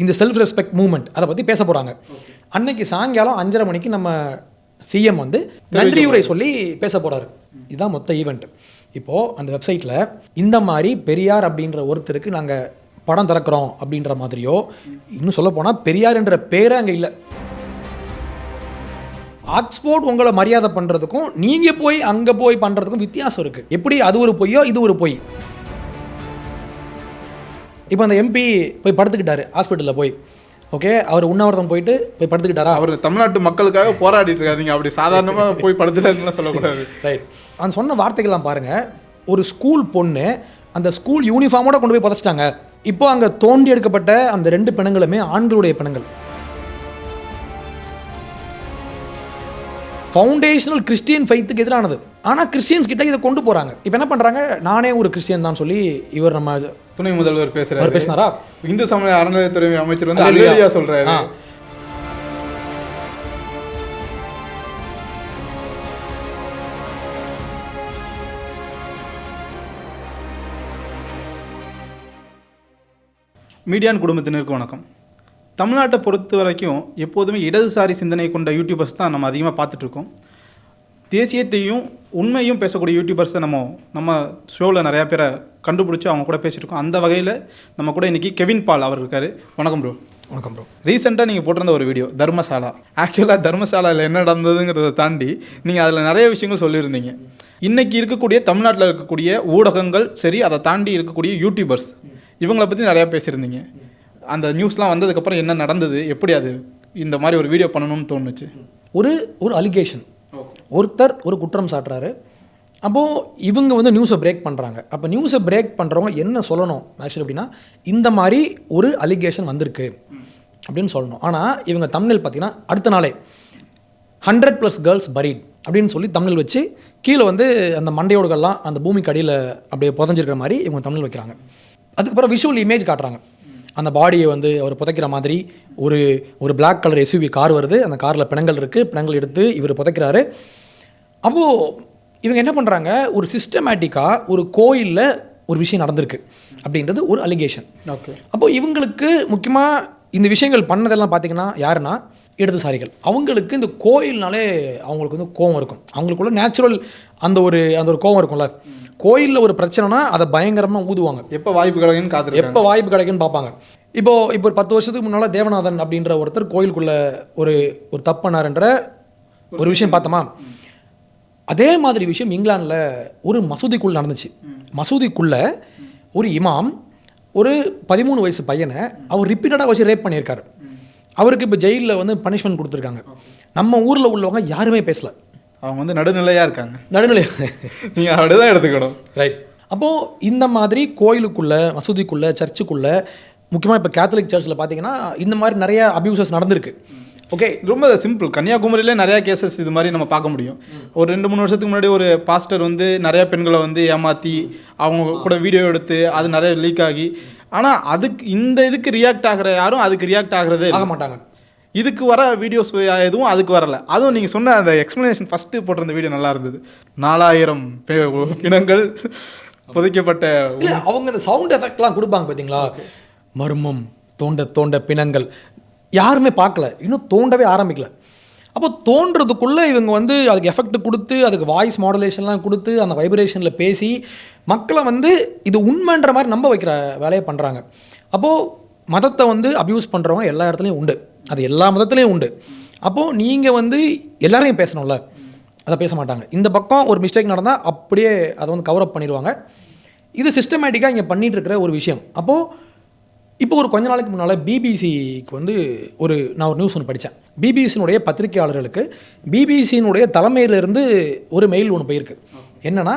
இந்த self respect movement அதை பற்றி பேச போகிறாங்க அன்னைக்கு சாயங்காலம் அஞ்சரை மணிக்கு நம்ம சிஎம் வந்து நன்றியுரை சொல்லி பேச போகிறாரு இதுதான் மொத்த ஈவெண்ட் இப்போது அந்த வெப்சைட்டில் இந்த மாதிரி பெரியார் அப்படின்ற ஒருத்தருக்கு நாங்கள் படம் திறக்கிறோம் அப்படின்ற மாதிரியோ இன்னும் சொல்ல போனால் பெரியார் என்ற பேரே அங்கே இல்லை. ஆக்ஸ்போர்ட் உங்களை மரியாதை பண்ணுறதுக்கும் நீங்கள் போய் அங்கே போய் பண்ணுறதுக்கும் வித்தியாசம் இருக்குது எப்படி அது ஒரு பொய்யோ இது ஒரு பொய். இப்போ அந்த எம்பி போய் படுத்துக்கிட்டாரு ஹாஸ்பிட்டலில் போய். ஓகே அவர் உண்ணாவிரதம் போயிட்டு போய் படுத்துக்கிட்டாரா? அவர் தமிழ்நாட்டு மக்களுக்காக போராடிட்டு இருக்காரு. நீங்க அப்படி சாதாரணமா போய் படுத்துட்டாருன்னு சொல்லக்கூடாது. ரைட் அவன் சொன்ன வார்த்தைகள்லாம் பாருங்கள் ஒரு ஸ்கூல் பொண்ணு அந்த ஸ்கூல் யூனிஃபார்மோட கொண்டு போய் புதைச்சிட்டாங்க. இப்போ அங்கே தோண்டி எடுக்கப்பட்ட அந்த ரெண்டு பிணங்களுமே ஆண்களுடைய பிணங்கள் ஃபவுண்டேஷனல் கிறிஸ்டியன் ஃபைத்துக்கு எதிரானது. ஆனால் கிறிஸ்டியன்ஸ் கிட்ட இதை கொண்டு போகிறாங்க இப்போ என்ன பண்ணுறாங்க நானே ஒரு கிறிஸ்டியன் தான் சொல்லி இவர் நம்ம துணை முதல்வர் பேசுறாரு. பேசினாரா? இந்து சமய அறநிலையத்துறை அமைச்சர் வந்து சொல்றாரு. ஆ. மீடியான் குடும்பத்தினருக்கு வணக்கம். தமிழ்நாட்டை பொறுத்த வரைக்கும் எப்போதுமே இடதுசாரி சிந்தனை கொண்ட யூடியூபர்ஸ் தான் நம்ம அதிகமாக பார்த்துட்டு இருக்கோம் தேசியத்தையும் உண்மையும் பேசக்கூடிய யூடியூபர்ஸை நம்ம நம்ம ஷோவில் நிறையா பேரை கண்டுபிடிச்சி அவங்க கூட பேசிட்டு இருக்கோம் அந்த வகையில் நம்ம கூட இன்னைக்கு கெவின் பால் அவர் இருக்காரு. வணக்கம் ப்ரோ வணக்கம் ப்ரோ ரீசெண்டாக நீங்கள் போட்டிருந்த ஒரு வீடியோ தர்மசாலா. ஆக்சுவலாக தர்மசாலாவில் என்ன நடந்ததுங்கிறத தாண்டி நீங்கள் அதில் நிறைய விஷயங்கள் சொல்லியிருந்தீங்க. இன்னைக்கு இருக்கக்கூடிய தமிழ்நாட்டில் இருக்கக்கூடிய ஊடகங்கள் சரி அதை தாண்டி இருக்கக்கூடிய யூடியூபர்ஸ் இவங்கள பற்றி நிறையா பேசியிருந்தீங்க. அந்த நியூஸ்லாம் வந்ததுக்கப்புறம் என்ன நடந்தது? எப்படி அது இந்த மாதிரி ஒரு வீடியோ பண்ணணும்னு தோணுச்சு? ஒரு ஒரு அலிகேஷன் ஒருத்தர் ஒரு குற்றம் சாட்டுறாரு. அப்போது இவங்க வந்து நியூஸை பிரேக் பண்ணுறாங்க அப்போ நியூஸை பிரேக் பண்ணுறவங்க என்ன சொல்லணும்? ஆக்சுவலி அப்படின்னா இந்த மாதிரி ஒரு அலிகேஷன் வந்திருக்கு அப்படின்னு சொல்லணும். ஆனால் இவங்க தமிழில் பார்த்தீங்கன்னா அடுத்த நாளே ஹண்ட்ரட் ப்ளஸ் கேர்ள்ஸ் பரீட் அப்படின்னு சொல்லி தமிழ் வச்சு கீழே வந்து அந்த மண்டையோடுகள்லாம் அந்த பூமிக்கு அடியில் அப்படியே புதஞ்சிருக்கிற மாதிரி இவங்க தமிழ் வைக்கிறாங்க. அதுக்கப்புறம் விஷுவல் இமேஜ் காட்டுறாங்க. அந்த பாடியை வந்து அவர் புதைக்கிற மாதிரி ஒரு ஒரு Black கலர் எஸ்யூவி கார் வருது. அந்த காரில் பிணங்கள் இருக்குது பிணங்கள் எடுத்து இவர் புதைக்கிறாரு. அப்போது இவங்க என்ன பண்ணுறாங்க ஒரு சிஸ்டமேட்டிக்காக ஒரு கோயிலில் ஒரு விஷயம் நடந்திருக்கு அப்படின்றது ஒரு அலிகேஷன் ஓகே அப்போது இவங்களுக்கு முக்கியமாக இந்த விஷயங்கள் பண்ணதெல்லாம் பார்த்தீங்கன்னா யாருன்னா? இடதுசாரிகள். அவங்களுக்கு இந்த கோயில்னாலே அவங்களுக்கு வந்து கோவம் இருக்கும். அவங்களுக்குள்ள நேச்சுரல் அந்த ஒரு அந்த ஒரு கோவம் இருக்கும்ல. கோயிலில் ஒரு பிரச்சனைனா அதை பயங்கரமாக ஊதுவாங்க. எப்போ வாய்ப்பு கிடைக்குன்னு காத்திருக்காங்க. எப்போ வாய்ப்பு கிடைக்குன்னு பார்ப்பாங்க. இப்போ இப்போ ஒரு பத்து வருஷத்துக்கு முன்னால் தேவநாதன் அப்படின்ற ஒருத்தர் கோயிலுக்குள்ள ஒரு ஒரு தப்பு பண்ணாருன்ற ஒரு விஷயம் பார்த்தோமா? அதே மாதிரி விஷயம் இங்கிலாந்தில் ஒரு மசூதிக்குள்ள நடந்துச்சு. மசூதிக்குள்ள ஒரு இமாம் ஒரு பதிமூணு வயசு பையனை அவர் ரிப்பீட்டடாக வச்சு ரேப் பண்ணியிருக்காரு. அவருக்கு இப்போ ஜெயிலில் வந்து பனிஷ்மெண்ட் கொடுத்துருக்காங்க. நம்ம ஊரில் உள்ளவங்க யாருமே பேசல. அவங்க வந்து நடுநிலையாக இருக்காங்க. நடுநிலை. நீங்கள் அப்படிதான் எடுத்துக்கணும். ரைட் அப்போது இந்த மாதிரி கோயிலுக்குள்ள மசூதிக்குள்ள சர்ச்சுக்குள்ள முக்கியமாக இப்போ கேத்தலிக் சர்ச்சில் பார்த்தீங்கன்னா இந்த மாதிரி நிறைய அபியூசஸ் நடந்திருக்கு. ஓகே ரொம்ப சிம்பிள் கன்னியாகுமரியிலே நிறைய கேசஸ் இது மாதிரி நம்ம பார்க்க முடியும். ஒரு ரெண்டு மூணு வருஷத்துக்கு முன்னாடி ஒரு பாஸ்டர் வந்து நிறைய பெண்களை வந்து ஏமாற்றி அவங்க கூட வீடியோ எடுத்து அது நிறைய லீக் ஆகி. ஆனால் அதுக்கு இந்த இதுக்கு ரியாக்ட் ஆகிற யாரும் அதுக்கு ரியாக்ட் ஆகிறதே ஆக மாட்டாங்க. இதுக்கு வர வீடியோஸ் எதுவும் அதுக்கு வரல. அதுவும் நீங்கள் சொன்ன அந்த எக்ஸ்ப்ளனேஷன் ஃபஸ்ட்டு போட்டிருந்த வீடியோ நல்லா இருந்தது. நாலாயிரம் பெ- பிணங்கள் புதைக்கப்பட்ட இல்லை அவங்க இந்த சவுண்ட் எஃபெக்ட்லாம் கொடுப்பாங்க பார்த்தீங்களா மர்மம் தோண்ட தோண்ட பிணங்கள். யாருமே பார்க்கல. இன்னும் தோண்டவே ஆரம்பிக்கல. அப்போ தோன்றதுக்குள்ளே இவங்க வந்து அதுக்கு எஃபெக்ட் கொடுத்து அதுக்கு வாய்ஸ் மாடுலேஷன்லாம் கொடுத்து அந்த வைப்ரேஷனில் பேசி மக்களை வந்து இது உண்மைன்ற மாதிரி நம்ப வைக்கிற வேலையை பண்ணுறாங்க அப்போது மதத்தை வந்து அப்யூஸ் பண்ணுறவங்க எல்லா இடத்துலையும் உண்டு. அது எல்லா மதத்துலேயும் உண்டு. அப்போது நீங்கள் வந்து எல்லாரையும் பேசணும்ல? அதை பேச மாட்டாங்க. இந்த பக்கம் ஒரு மிஸ்டேக் நடந்தால் அப்படியே அதை வந்து கவர் அப் பண்ணிடுவாங்க இது சிஸ்டமேட்டிக்காக இங்கே பண்ணிகிட்ருக்கிற இருக்கிற ஒரு விஷயம். அப்போது இப்போ ஒரு கொஞ்ச நாளைக்கு முன்னால் பிபிசிக்கு வந்து ஒரு நான் ஒரு நியூஸ் ஒன்று படித்தேன் பிபிசியினுடைய பத்திரிகையாளர்களுக்கு பிபிசியினுடைய தலைமையிலிருந்து ஒரு மெயில் ஒன்று போயிருக்கு. என்னென்னா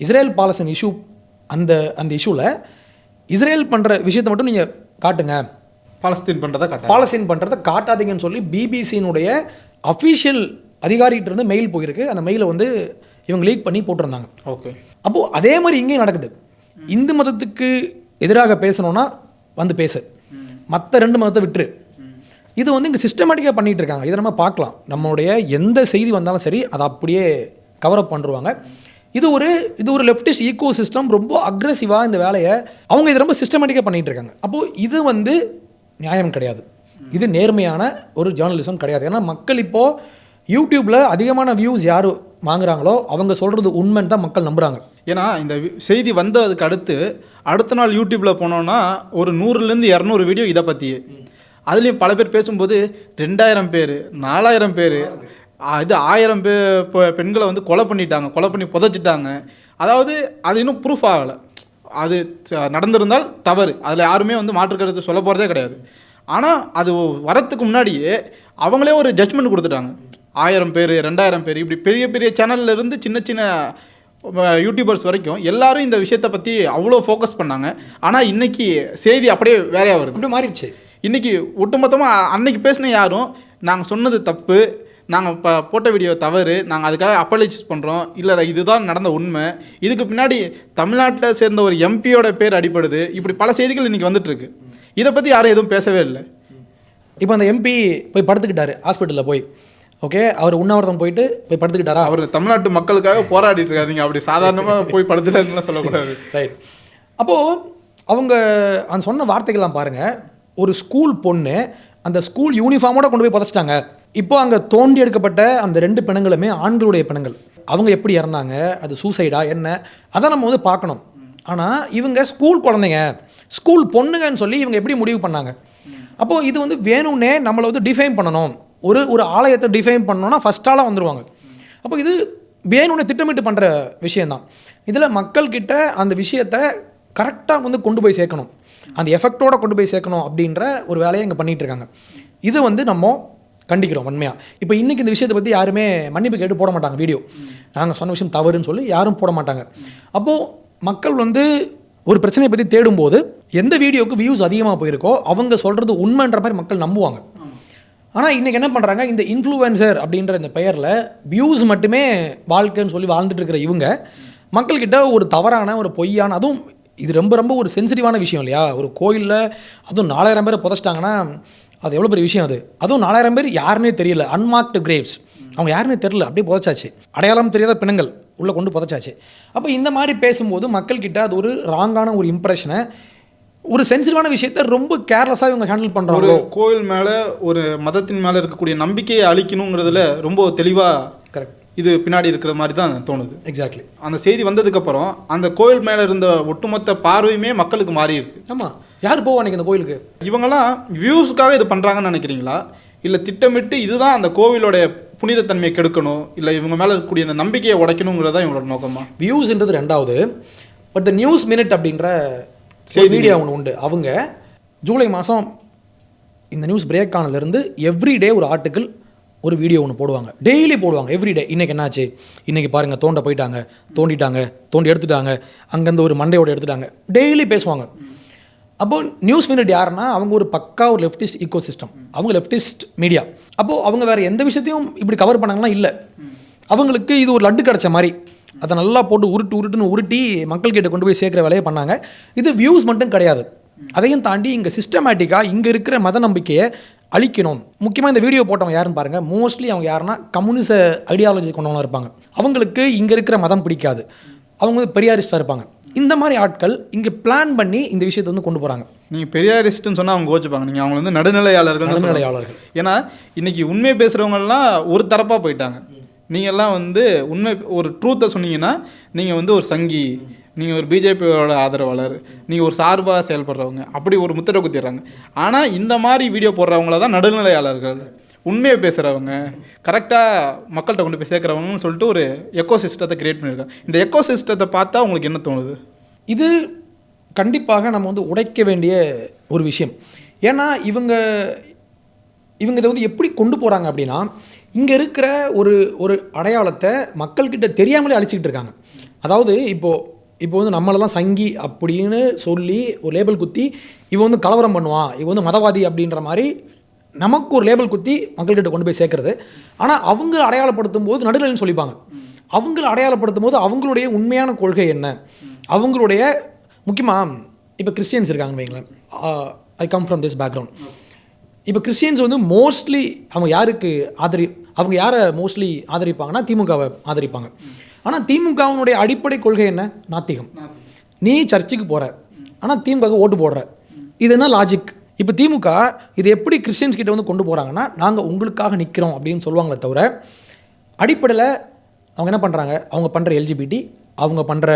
இஸ்ரேல் பாலஸ்தீன் இஷ்யூ அந்த அந்த இஷ்யூவில் இஸ்ரேல் பண்ணுற விஷயத்தை மட்டும் நீங்கள் காட்டுங்க. பாலஸ்தீன் பண்ணுறதா கட்ட பாலஸ்தீன் பண்ணுறதை காட்டாதீங்கன்னு சொல்லி பிபிசியினுடைய அஃபிஷியல் அதிகாரிகிட்ட இருந்து மெயில் போயிருக்கு. அந்த மெயிலை வந்து இவங்க லீக் பண்ணி போட்டிருந்தாங்க. ஓகே. அப்போது அதே மாதிரி இங்கேயும் நடக்குது. இந்து மதத்துக்கு எதிராக பேசணும்னா வந்து பேசு. மற்ற ரெண்டு மதத்தை விட்டுரு. இது வந்து இங்கே சிஸ்டமேட்டிக்காக பண்ணிகிட்டு இருக்காங்க இதை நம்ம பார்க்கலாம். நம்மளுடைய எந்த செய்தி வந்தாலும் சரி அதை அப்படியே கவரப் பண்ணுருவாங்க. இது ஒரு இது ஒரு லெஃப்டிஸ்ட் ஈகோ சிஸ்டம் ரொம்ப அக்ரெசிவாக இந்த வேலையை அவங்க இது ரொம்ப சிஸ்டமேட்டிக்காக பண்ணிகிட்டு இருக்காங்க அப்போது இது வந்து நியாயம் கிடையாது. இது நேர்மையான ஒரு ஜேர்னலிசம் கிடையாது. ஏன்னா மக்கள் இப்போது யூடியூப்பில் அதிகமான வியூஸ் யார் வாங்குறாங்களோ அவங்க சொல்கிறது உண்மைன்னு தான் மக்கள் நம்புகிறாங்க ஏன்னா இந்த செய்தி வந்ததுக்கு அடுத்து அடுத்த நாள் யூடியூப்பில் போனோன்னா ஒரு நூறுலேருந்து இரநூறு வீடியோ இதை பற்றியே அதுலேயும் பல பேர் பேசும்போது ரெண்டாயிரம் பேர் நாலாயிரம் பேர் இது ஆயிரம் பே பெண்களை வந்து கொலை பண்ணிட்டாங்க கொலை பண்ணி புதைச்சிட்டாங்க. அதாவது அது இன்னும் ப்ரூஃப் ஆகலை. அது நடந்திருந்தால் தவறு. அதில் யாருமே வந்து மாற்று கருத்து சொல்ல போகிறதே கிடையாது. ஆனால் அது வரத்துக்கு முன்னாடியே அவங்களே ஒரு ஜட்ஜ்மெண்ட் கொடுத்துட்டாங்க. ஆயிரம் பேர் ரெண்டாயிரம் பேர் இப்படி பெரிய பெரிய சேனல்ல இருந்து சின்ன சின்ன யூடியூபர்ஸ் வரைக்கும் எல்லாரும் இந்த விஷயத்தை பற்றி அவ்வளோ ஃபோக்கஸ் பண்ணாங்க. ஆனால் இன்னைக்கு செய்தி அப்படியே வேறையாக வருது. அப்படியே மாறிடுச்சு. இன்னைக்கு ஒட்டுமொத்தமாக அன்னைக்கு பேசின யாரும் நாங்கள் சொன்னது தப்பு நாங்கள் இப்போ போட்ட வீடியோ தவறு. நாங்கள் அதுக்காக அப்பாலஜிஸ் பண்ணுறோம் இல்லை இதுதான் நடந்த உண்மை. இதுக்கு பின்னாடி தமிழ்நாட்டில் சேர்ந்த ஒரு எம்பியோட பேர் அடிபடுது. இப்படி பல செய்திகள் இன்னைக்கு வந்துட்டு இருக்கு இதை பற்றி யாரும் எதுவும் பேசவே இல்லை. இப்போ அந்த எம்பி போய் படுத்துக்கிட்டாரு ஹாஸ்பிட்டலில் போய். ஓகே அவர் உண்ணாவிரதம் போயிட்டு போய் படுத்துக்கிட்டாரா? அவர் தமிழ்நாட்டு மக்களுக்காக போராடிட்டு இருக்காரு. நீங்கள் அப்படி சாதாரணமாக போய் படுத்துலன்னு சொல்லக்கூடாது. ரைட் அப்போது அவங்க அந்த சொன்ன வார்த்தைகள்லாம் பாருங்கள் ஒரு ஸ்கூல் பொண்ணு அந்த ஸ்கூல் யூனிஃபார்மோட கொண்டு போய் புதைச்சிட்டாங்க. இப்போ அங்கே தோண்டி எடுக்கப்பட்ட அந்த ரெண்டு பிணங்களுமே ஆண்களுடைய பிணங்கள். அவங்க எப்படி இறந்தாங்க? அது சூசைடா என்ன? அதை நம்ம வந்து பார்க்கணும். ஆனால் இவங்க ஸ்கூல் குழந்தைங்க ஸ்கூல் பொண்ணுங்கன்னு சொல்லி இவங்க எப்படி முடிவு பண்ணாங்க? அப்போது இது வந்து வேணும்னே நம்மளை வந்து டிஃபைன் பண்ணணும். ஒரு ஒரு ஆலயத்தை டிஃபைன் பண்ணணும்னா ஃபஸ்ட்டாலாம் வந்துடுவாங்க அப்போ இது வேணும்னு திட்டமிட்டு பண்ணுற விஷயந்தான் இதில் மக்கள்கிட்ட அந்த விஷயத்தை கரெக்டாக வந்து கொண்டு போய் சேர்க்கணும். அந்த எஃபெக்டோடு கொண்டு போய் சேர்க்கணும் அப்படின்ற ஒரு வேலையை இங்கே பண்ணிகிட்ருக்காங்க இருக்காங்க. இது வந்து நம்ம கண்டிக்கிறோம் உண்மையாக இப்போ இன்றைக்கி இந்த விஷயத்தை பற்றி யாருமே மன்னிப்பு கேட்டு போட மாட்டாங்க வீடியோ நாங்கள் சொன்ன விஷயம் தவறுன்னு சொல்லி யாரும் போட மாட்டாங்க. அப்போது மக்கள் வந்து ஒரு பிரச்சனையை பற்றி தேடும்போது எந்த வீடியோவுக்கு வியூஸ் அதிகமாக போயிருக்கோ அவங்க சொல்கிறது உண்மைன்ற மாதிரி மக்கள் நம்புவாங்க. ஆனால் இன்றைக்கி என்ன பண்ணுறாங்க இந்த இன்ஃப்ளூயன்சர் அப்படின்ற இந்த பெயரில் வியூஸ் மட்டுமே வாழ்க்கைன்னு சொல்லி வாழ்ந்துட்டு இருக்கிற இவங்க மக்கள்கிட்ட ஒரு தவறான ஒரு பொய்யான அதுவும் இது ரொம்ப ரொம்ப ஒரு சென்சிட்டிவான விஷயம் இல்லையா? ஒரு கோயிலில் அதுவும் நாலாயிரம் பேரை புதைச்சிட்டாங்கன்னா அது எவ்வளோ பெரிய விஷயம் அது? அதுவும் நாலாயிரம் பேர் யாருன்னே தெரியல. அன்மார்க்டு கிரேவ்ஸ் அவங்க யாருன்னே தெரியல. அப்படியே புதைச்சாச்சு. அடையாளம் தெரியாத பிணங்கள் உள்ளே கொண்டு புதைச்சாச்சு. அப்போ இந்த மாதிரி பேசும்போது மக்கள்கிட்ட அது ஒரு ராங்கான ஒரு இம்ப்ரெஷனை ஒரு சென்சிட்டிவான விஷயத்த ரொம்ப கேர்லெஸ்ஸாக இவங்க ஹேண்டில் ஒரு பண்ணுறாங்களோ கோயில் மேலே ஒரு மதத்தின் மேலே இருக்கக்கூடிய நம்பிக்கையை அழிக்கணுங்கிறதுல ரொம்ப தெளிவாக கரெக்ட் இது பின்னாடி இருக்கிற மாதிரி தான் தோணுது. எக்ஸாக்ட்லி அந்த செய்தி வந்ததுக்கப்புறம் அந்த கோயில் மேலே இருந்த ஒட்டுமொத்த பார்வையுமே மக்களுக்கு மாறி இருக்கு ஆமாம் யார் போவா அன்றைக்கி இந்த கோயிலுக்கு? இவங்கெல்லாம் வியூஸ்க்காக இது பண்ணுறாங்கன்னு நினைக்கிறீங்களா? இல்லை திட்டமிட்டு இதுதான் அந்த கோவிலோட புனிதத்தன்மையை கெடுக்கணும்? இல்லை இவங்க மேலே இருக்கக்கூடிய அந்த நம்பிக்கையை உடைக்கணுங்கிறதா இவங்களோட நோக்கமா? வியூஸ்ன்றது ரெண்டாவது. பட் த நியூஸ் மினிட் அப்படின்ற மீடியா ஒன்று உண்டு. அவங்க ஜூலை மாதம் இந்த நியூஸ் பிரேக் ஆனதுலேருந்து எவ்ரிடே ஒரு ஆர்டிக்கிள் ஒரு வீடியோ ஒன்று போடுவாங்க. டெய்லி போடுவாங்க. எவ்ரிடே இன்றைக்கி என்னாச்சு? இன்றைக்கி பாருங்கள் தோண்ட போயிட்டாங்க தோண்டிட்டாங்க தோண்டி எடுத்துட்டாங்க அங்கேருந்து ஒரு மண்டையோட எடுத்துட்டாங்க. டெய்லி பேசுவாங்க. அப்போ நியூஸ் மினிட் யாருன்னா அவங்க ஒரு பக்கா ஒரு லெஃப்டிஸ்ட் ஈகோ சிஸ்டம் அவங்க லெஃப்டிஸ்ட் மீடியா அப்போது அவங்க வேறு எந்த விஷயத்தையும் இப்படி கவர் பண்ணாங்கன்னா இல்லை. அவங்களுக்கு இது ஒரு லட்டு கிடச்ச மாதிரி. அதை நல்லா போட்டு உருட்டு உருட்டுன்னு உருட்டி மக்கள்கிட்ட கொண்டு போய் சேர்க்குற வேலையை பண்ணாங்க. இது வியூஸ் மட்டும் கிடையாது. அதையும் தாண்டி இங்கே சிஸ்டமேட்டிக்காக இங்கே இருக்கிற மத நம்பிக்கையை அழிக்கணும். முக்கியமாக இந்த வீடியோ போட்டவங்க யாருன்னு பாருங்கள் மோஸ்ட்லி அவங்க யாருன்னா கம்யூனிச ஐடியாலஜி கொண்டவங்களாம் இருப்பாங்க. அவங்களுக்கு இங்கே இருக்கிற மதம் பிடிக்காது. அவங்க வந்து பெரியாரிஸ்டாக இருப்பாங்க. இந்த மாதிரி ஆட்கள் இங்கே பிளான் பண்ணி இந்த விஷயத்தை வந்து கொண்டு போகிறாங்க நீங்கள் பெரியாரிஸ்ட்னு சொன்னால் அவங்க கோச்சுப்பாங்க. நீங்கள் அவங்க வந்து நடுநிலையாளர்கள் நடுநிலையாளர்கள். ஏன்னா இன்னைக்கு உண்மை பேசுகிறவங்கலாம் ஒரு தரப்பாக போயிட்டாங்க. நீங்க எல்லாம் வந்து உண்மை ஒரு ட்ரூத்தை சொன்னீங்கன்னா நீங்கள் வந்து ஒரு சங்கி நீங்கள் ஒரு பிஜேபியோட ஆதரவாளர் நீங்கள் ஒரு சார்பாக செயல்படுறவங்க அப்படி ஒரு முத்திரை குத்திடுறாங்க. ஆனால் இந்த மாதிரி வீடியோ போடுறவங்கள தான் நடுநிலையாளர்கள். உண்மையை பேசுகிறவங்க கரெக்டாக மக்கள்கிட்ட கொண்டு போய் சேர்க்குறவங்கன்னு சொல்லிட்டு ஒரு எக்கோ சிஸ்டத்தை கிரியேட் பண்ணியிருக்காங்க. இந்த எக்கோ சிஸ்டத்தை பார்த்தா உங்களுக்கு என்ன தோணுது? இது கண்டிப்பாக நம்ம வந்து உடைக்க வேண்டிய ஒரு விஷயம். ஏன்னா இவங்க இவங்க இதை வந்து எப்படி கொண்டு போகிறாங்க அப்படின்னா இங்கே இருக்கிற ஒரு ஒரு அடையாளத்தை மக்கள்கிட்ட தெரியாமலே அழிச்சிக்கிட்டு இருக்காங்க. அதாவது இப்போது இப்போ வந்து நம்மளெல்லாம் சங்கி அப்படின்னு சொல்லி ஒரு லேபிள் குத்தி இவன் வந்து கலவரம் பண்ணுவான் இவன் வந்து மதவாதி அப்படின்ற மாதிரி நமக்கு ஒரு லேபிள் குத்தி மக்கள்கிட்ட கொண்டு போய் சேர்க்கறது. ஆனால் அவங்க அடையாளப்படுத்தும் போது நடுநிலைன்னு சொல்லிப்பாங்க. அவங்கள அடையாளப்படுத்தும் போது அவங்களுடைய உண்மையான கொள்கை என்ன? அவங்களுடைய முக்கியமாக இப்போ கிறிஸ்டியன்ஸ் இருக்காங்கன்னு வைங்களேன். I come from this background இப்போ கிறிஸ்டியன்ஸ் வந்து மோஸ்ட்லி அவங்க யாருக்கு ஆதரி அவங்க யாரை மோஸ்ட்லி ஆதரிப்பாங்கன்னா திமுகவை ஆதரிப்பாங்க. ஆனால் திமுகவினுடைய அடிப்படை கொள்கை என்ன? நாத்திகம். நீ சர்ச்சுக்கு போகிற ஆனால் திமுகவுக்கு ஓட்டு போடுற. இது என்ன லாஜிக் இப்போ திமுக இது எப்படி கிறிஸ்டியன்ஸ் கிட்ட வந்து கொண்டு போகிறாங்கன்னா நாங்கள் உங்களுக்காக நிற்கிறோம் அப்படின்னு சொல்லுவாங்களே தவிர அடிப்படையில் அவங்க என்ன பண்ணுறாங்க அவங்க பண்ணுற எல்ஜிபிடி அவங்க பண்ணுற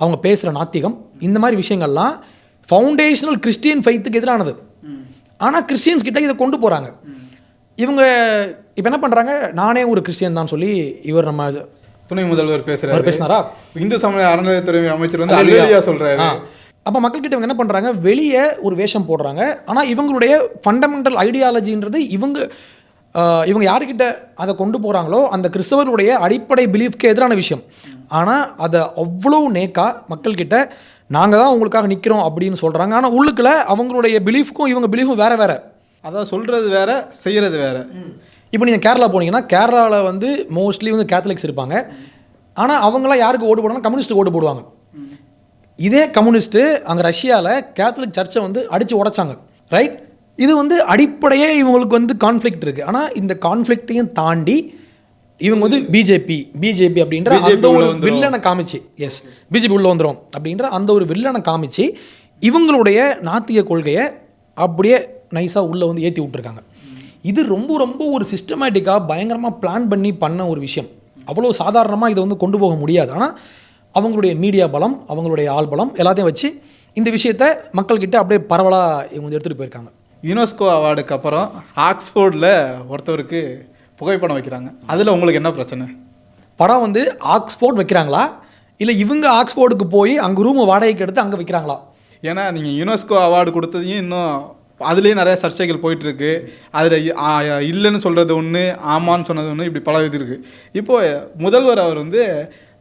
அவங்க பேசுகிற நாத்திகம் இந்த மாதிரி விஷயங்கள்லாம் ஃபவுண்டேஷனல் கிறிஸ்டியன் ஃபைத்துக்கு எதிரானது. ஆனால் கிறிஸ்டியன்ஸ் கிட்ட இதை கொண்டு போகிறாங்க இவங்க இப்போ என்ன பண்ணுறாங்க நானே ஒரு கிறிஸ்டியன் தான் சொல்லி இவர் நம்ம துணை முதல்வர் பேசுறாரு. பேசினாரா? இந்து சமய அறநிலையத்துறை அமைச்சர் வந்து சொல்றாரு. அப்போ மக்கள்கிட்ட இவங்க என்ன பண்ணுறாங்க வெளியே ஒரு வேஷம் போடுறாங்க. ஆனால் இவங்களுடைய ஃபண்டமெண்டல் ஐடியாலஜின்றது இவங்க இவங்க யாருக்கிட்ட அதை கொண்டு போகிறாங்களோ அந்த கிறிஸ்தவருடைய அடிப்படை பிலீஃப்க்கு எதிரான விஷயம். ஆனால் அதை அவ்வளோ நேக்கா மக்கள்கிட்ட நாங்கள் தான் உங்களுக்காக நிற்கிறோம் அப்படின்னு சொல்கிறாங்க ஆனால் உள்ளுக்குள்ள அவங்களுடைய பிலீஃப்க்கும் இவங்க பிலீஃபும் வேற வேற. அதான் சொல்றது வேற செய்யறது வேற. இப்போ நீங்கள் கேரளா போனீங்கன்னா கேரளாவில் வந்து மோஸ்ட்லி வந்து கேத்தலிக்ஸ் இருப்பாங்க. ஆனால் அவங்களாம் யாருக்கு ஓட்டு போடுவாங்க கம்யூனிஸ்ட் ஓட்டு போடுவாங்க. இதே கம்யூனிஸ்ட்டு அங்கே ரஷ்யாவில் கேத்தலிக் சர்ச்சை வந்து அடித்து உடைச்சாங்க. ரைட் இது வந்து அடிப்படையே இவங்களுக்கு வந்து கான்ஃப்ளிக்ட் இருக்குது ஆனால் இந்த கான்ஃப்ளிக்ட்டையும் தாண்டி இவங்க வந்து பிஜேபி பிஜேபி அப்படின்ற அந்த ஒரு. வில்லனை காமிச்சு. எஸ் பிஜேபி உள்ள வந்துடும் அப்படின்ற அந்த ஒரு வில்லனை காமிச்சு இவங்களுடைய நாத்திக கொள்கையை அப்படியே நைஸாக உள்ளே வந்து ஏற்றி விட்டுருக்காங்க. இது ரொம்ப ரொம்ப ஒரு சிஸ்டமேட்டிக்காக பயங்கரமாக பிளான் பண்ணி பண்ண ஒரு விஷயம். அவ்வளோ சாதாரணமாக இதை வந்து கொண்டு போக முடியாது. ஆனால் அவங்களுடைய மீடியா பலம் அவங்களுடைய ஆள் பலம் எல்லாத்தையும் வச்சு இந்த விஷயத்தை மக்கள்கிட்ட அப்படியே பரவலாக இவங்க வந்து எடுத்துகிட்டு போயிருக்காங்க. யுனெஸ்கோ அவார்டுக்கு அப்புறம் ஆக்ஸ்போர்டில் ஒருத்தவருக்கு புகைப்படம் வைக்கிறாங்க. அதில் உங்களுக்கு என்ன பிரச்சனை? படம் வந்து ஆக்ஸ்போர்ட் வைக்கிறாங்களா? இல்லை இவங்க ஆக்ஸ்போர்டுக்கு போய் அங்கே ரூமை வாடகைக்கு எடுத்து அங்கே வைக்கிறாங்களா? ஏன்னா நீங்கள் யுனெஸ்கோ அவார்டு கொடுத்ததையும் இன்னும் அதுலேயே நிறைய சர்ச்சைகள் போயிட்டுருக்கு. அதில் இல்லைன்னு சொல்கிறது ஒன்று ஆமான்னு சொன்னது ஒன்று இப்படி பல இது இருக்குது இப்போ முதல்வர் அவர் வந்து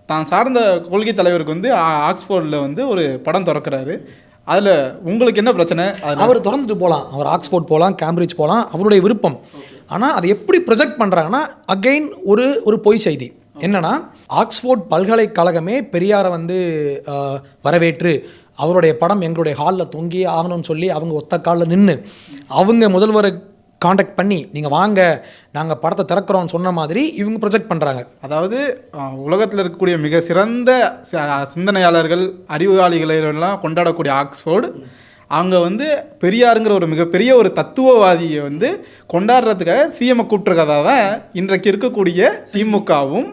தான் சார்ந்த கொள்கை தலைவருக்கு வந்து ஆ- ஆக்ஸ்போர்டில் வந்து ஒரு படம் திறக்கிறாரு. அதில் உங்களுக்கு என்ன பிரச்சனை? அவர் திறந்துட்டு போகலாம் அவர் ஆக்ஸ்போர்ட் போகலாம் கேம்பிரிட்ஜ் போகலாம் அவருடைய விருப்பம். ஆனால் அதை எப்படி ப்ரொஜெக்ட் பண்ணுறாங்கன்னா அகைன் ஒரு ஒரு பொய் செய்தி. என்னென்னா ஆக்ஸ்போர்ட் பல்கலைக்கழகமே பெரியாரை வந்து வரவேற்று அவருடைய படம் எங்களுடைய ஹாலில் தொங்கியே ஆகணும்னு சொல்லி அவங்க ஒத்த காலில் நின்று அவங்க முதல்வரை காண்டாக்ட் பண்ணி நீங்கள் வாங்க நாங்கள் படத்தை திறக்கிறோம்னு சொன்ன மாதிரி இவங்க ப்ரொஜெக்ட் பண்ணுறாங்க அதாவது உலகத்தில் இருக்கக்கூடிய மிக சிறந்த சிந்தனையாளர்கள் அறிவாளிகளை எல்லாம் கொண்டாடக்கூடிய ஆக்ஸ்போர்டு அங்கே வந்து பெரியாருங்கிற ஒரு மிகப்பெரிய ஒரு தத்துவவாதியை வந்து கொண்டாடுறதுக்காக சிஎம்ஐ கூப்பிட்டுருக்கதா தான் இன்றைக்கு இருக்கக்கூடிய திமுகவும்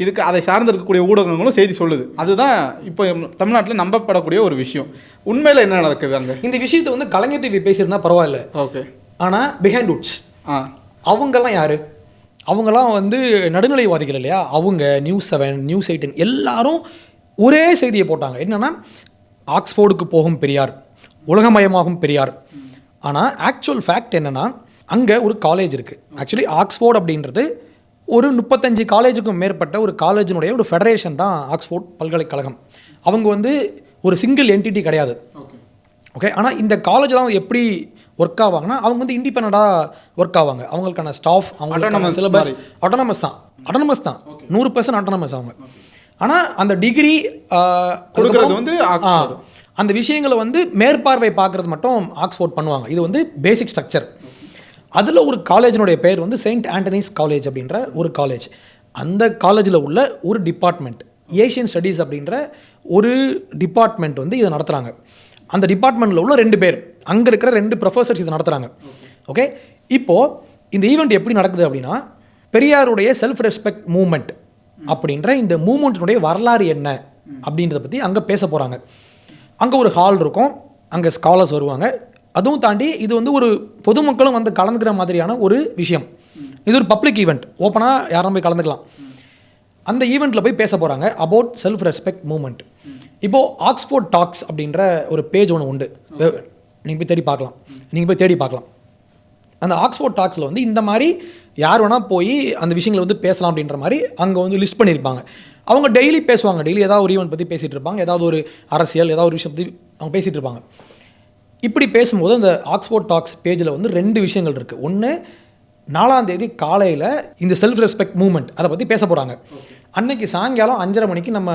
இதுக்கு அதை சார்ந்து இருக்கக்கூடிய ஊடகங்களும் செய்தி சொல்லுது. அதுதான் இப்போ தமிழ்நாட்டில் நம்பப்படக்கூடிய ஒரு விஷயம். உண்மையில் என்ன நடக்குது அங்கே? இந்த விஷயத்தை வந்து கலைஞர் டிவி பேசியிருந்தா பரவாயில்ல. ஓகே. ஆனால் பிஹைண்ட் உட்ஸ் அவங்கெல்லாம் யார்? அவங்கெல்லாம் வந்து நடுநிலைவாதிகள் இல்லையா? அவங்க நியூஸ் செவன் நியூஸ் எயிட்டின் எல்லாரும் ஒரே செய்தியை போட்டாங்க. என்னன்னா ஆக்ஸ்போர்டுக்கு போகும் பெரியார் உலகமயமாகும் பெரியார். ஆனால் ஆக்சுவல் ஃபேக்ட் என்னன்னா அங்கே ஒரு காலேஜ் இருக்குது ஆக்சுவலி ஆக்ஸ்போர்ட் அப்படின்றது ஒரு முப்பத்தஞ்சு காலேஜுக்கும் மேற்பட்ட ஒரு காலேஜினுடைய ஒரு ஃபெடரேஷன் தான் ஆக்ஸ்போர்ட் பல்கலைக்கழகம். அவங்க வந்து ஒரு சிங்கிள் என்டிட்டி கிடையாது. ஓகே. ஆனால் இந்த காலேஜ்லாம் எப்படி ஒர்க் ஆவாங்கன்னா அவங்க வந்து இண்டிபெண்டாக ஒர்க் ஆவாங்க. அவங்களுக்கான ஸ்டாஃப் அவங்களுக்கான சிலபஸ் ஆட்டோனமஸ் தான். ஆட்டோனமஸ் தான். நூறு பர்சன்ட் ஆட்டோனமஸ் அவங்க. ஆனால் அந்த டிகிரி கொடுக்கறது வந்து. அந்த விஷயங்களை வந்து மேற்பார்வை பார்க்குறது மட்டும் ஆக்ஸ்போர்ட் பண்ணுவாங்க. இது வந்து பேசிக் ஸ்ட்ரக்சர் அதில் ஒரு காலேஜினுடைய பேர் வந்து செயின்ட் ஆண்டனிஸ் காலேஜ் அப்படின்ற ஒரு காலேஜ் அந்த காலேஜில் உள்ள ஒரு டிபார்ட்மெண்ட் ஏஷியன் ஸ்டடீஸ் அப்படின்ற ஒரு டிபார்ட்மெண்ட் வந்து இதை நடத்துகிறாங்க அந்த டிபார்ட்மெண்ட்டில் உள்ள ரெண்டு பேர். அங்கே இருக்கிற ரெண்டு ப்ரொஃபஸர்ஸ் இதை நடத்துகிறாங்க ஓகே இப்போது இந்த ஈவெண்ட் எப்படி நடக்குது அப்படின்னா பெரியாருடைய செல்ஃப் ரெஸ்பெக்ட் மூமெண்ட் அப்படின்ற இந்த மூமெண்ட்டினுடைய வரலாறு என்ன அப்படின்றத பற்றி அங்கே பேச போகிறாங்க அங்கே ஒரு ஹால் இருக்கும். அங்கே ஸ்காலர்ஸ் வருவாங்க. அதுவும் தாண்டி இது வந்து ஒரு பொதுமக்களும் வந்து கலந்துக்கிற மாதிரியான ஒரு விஷயம். இது ஒரு பப்ளிக் ஈவெண்ட் ஓப்பனாக யாரும் போய் கலந்துக்கலாம். அந்த ஈவெண்ட்டில் போய் பேச போகிறாங்க அபவுட் செல்ஃப் ரெஸ்பெக்ட் மூமெண்ட் இப்போது ஆக்ஸ்போர்ட் டாக்ஸ் அப்படின்ற ஒரு பேஜ் ஒன்று உண்டு. நீங்கள் போய் தேடி பார்க்கலாம். நீங்கள் போய் தேடி பார்க்கலாம். அந்த ஆக்ஸ்போர்ட் டாக்ஸில் வந்து இந்த மாதிரி யார் வேணால் போய் அந்த விஷயங்களை வந்து பேசலாம் அப்படின்ற மாதிரி அங்கே வந்து லிஸ்ட் பண்ணியிருப்பாங்க. அவங்க டெய்லி பேசுவாங்க. டெய்லி ஏதாவது ஒரு ஈவெண்ட் பற்றி பேசிகிட்டு இருப்பாங்க. ஏதாவது ஒரு அரசியல் ஏதாவது ஒரு விஷயம் பற்றி அவங்க பேசிகிட்டு இருப்பாங்க. இப்படி பேசும்போது அந்த ஆக்ஸ்போர்ட் டாக்ஸ் பேஜில் வந்து ரெண்டு விஷயங்கள் இருக்குது ஒன்று நாலாம் தேதி காலையில் இந்த செல்ஃப் ரெஸ்பெக்ட் மூமெண்ட் அதை பற்றி பேச போகிறாங்க அன்னைக்கு சாயங்காலம் அஞ்சரை மணிக்கு நம்ம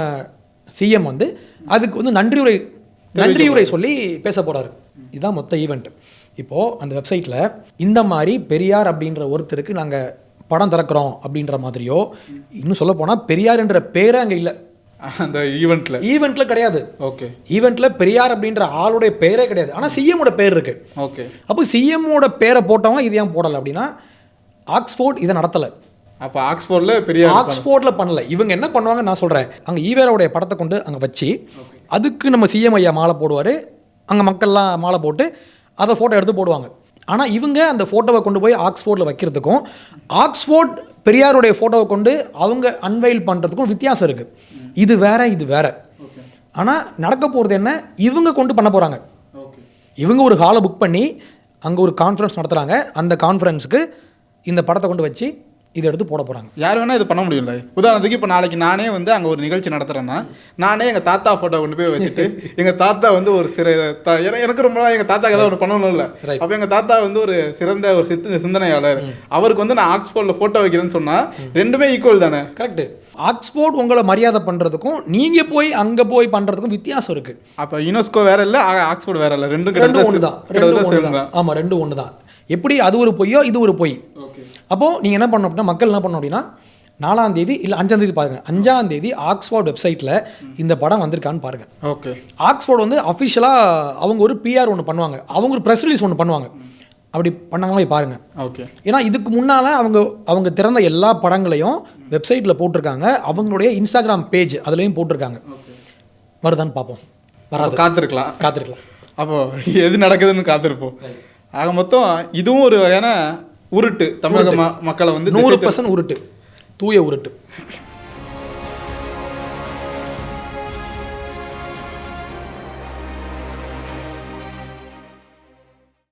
சிஎம் வந்து அதுக்கு வந்து நன்றியுரை நன்றியுரை சொல்லி பேச போகிறாரு இதுதான் மொத்த ஈவெண்ட் இப்போது அந்த வெப்சைட்டில் இந்த மாதிரி பெரியார் அப்படின்ற ஒருத்தருக்கு நாங்கள் படம் திறக்கிறோம் அப்படின்ற மாதிரியோ இன்னும் சொல்ல போனால் பெரியார் என்ற பேரே அங்கே இல்லை. அந்த ஈவெண்ட்ல ஈவெண்ட்ல கிடையாது. ஓகே. ஈவெண்ட்ல பெரியார் அப்படின்ற ஆளுடைய பேரே கிடையாது. ஆனா சிஎம்மோட பேர் இருக்கு. ஓகே. அப்போ சிஎம்மோட பேரை போட்டவங்க இது ஏன் போடலை அப்படின்னா ஆக்ஸ்போர்ட் இதை நடத்தலை. அப்போ ஆக்ஸ்போர்ட்ல பெரிய ஆக்ஸ்போர்ட்ல பண்ணல. இவங்க என்ன பண்ணுவாங்க நான் சொல்றேன். அங்க ஈவேராவுடைய படத்தை கொண்டு அங்க வச்சு அதுக்கு நம்ம சிஎம் ஐயா மாலை போடுவாரு. அங்க மக்கள்லாம் மாலை போட்டு அதை போட்டோ எடுத்து போடுவாங்க. ஆனா இவங்க அந்த போட்டோவை கொண்டு போய் ஆக்ஸ்போர்ட்ல வைக்கிறதுக்கும் ஆக்ஸ்போர்ட் பெரியாருடைய போட்டோவை கொண்டு அவங்க அன்வைல் பண்றதுக்கும் வித்தியாசம் இருக்கு. இது வேற இது வேற. ஆனா நடக்க போறது என்ன? இவங்க கொண்டு பண்ண போறாங்க. ஓகே இவங்க ஒரு ஹாலை புக் பண்ணி அங்கே ஒரு கான்ஃபரன்ஸ் நடத்துகிறாங்க அந்த கான்ஃபரன்ஸுக்கு இந்த படத்தை கொண்டு வச்சு இதை எடுத்து போட போகிறாங்க யார் வேணா இது பண்ண முடியும்ல. உதாரணத்துக்கு இப்போ நாளைக்கு நானே வந்து அங்கே ஒரு நிகழ்ச்சி நடத்துறேன்னா நானே எங்கள் தாத்தா ஃபோட்டோ கொண்டு போய் வச்சுட்டு எங்கள் தாத்தா வந்து ஒரு சிற எனக்கு ரொம்ப நாள் எங்கள் தாத்தாக்கு ஏதாவது ஒன்று பண்ணணும்ல. Right. அப்போ எங்கள் தாத்தா வந்து ஒரு சிறந்த ஒரு சித்த சிந்தனையாளர். அவருக்கு வந்து நான் ஆக்ஸ்போர்டில் ஃபோட்டோ வைக்கிறேன்னு சொன்னால் ரெண்டுமே ஈக்குவல் தானே. கரெக்டு ஆக்ஸ்போர்ட் உங்களை மரியாதை பண்ணுறதுக்கும் நீங்கள் போய் அங்கே போய் பண்ணுறதுக்கும் வித்தியாசம் இருக்குது அப்போ யுனெஸ்கோ வேற இல்லை ஆக்ஸ்போர்ட் வேற இல்லை ரெண்டும் ரெண்டும் ஒன்று தான் ரெண்டும் ஒன்று தான். ஆமாம் ரெண்டும் ஒன்று தான் எப்படி அது ஒரு பொய்யோ இது ஒரு பொய்? அப்போது நீங்கள் என்ன பண்ணணும் அப்படின்னா மக்கள் என்ன பண்ணணும் அப்படின்னா நாலாம் தேதி இல்லை அஞ்சாம் தேதி பாருங்க. அஞ்சாம் தேதி ஆக்ஸ்போர்ட் வெப்சைட்டில் இந்த படம் வந்திருக்கான்னு பாருங்க. ஓகே. ஆக்ஸ்போர்ட் வந்து அஃபிஷியலாக அவங்க ஒரு பிஆர் ஒன்று பண்ணுவாங்க. அவங்க ஒரு ப்ரெஸ் ரிலீஸ் ஒன்று பண்ணுவாங்க. அப்படி பண்ணாங்களா போய் பாருங்க. ஓகே. ஏன்னா இதுக்கு முன்னால் அவங்க அவங்க திறந்த எல்லா படங்களையும் வெப்சைட்டில் போட்டிருக்காங்க. அவங்களுடைய இன்ஸ்டாகிராம் பேஜ் அதுலேயும் போட்டிருக்காங்க. வருதான்னு பார்ப்போம். வராது. காத்திருக்கலாம். காத்திருக்கலாம். அப்போ எது நடக்குதுன்னு காத்திருப்போம். ஆக மொத்தம் இதுவும் ஒரு வகையான உருட்டு. தமிழக மக்களை வந்து நூறு பர்சன்ட் உருட்டு. தூய உருட்டு.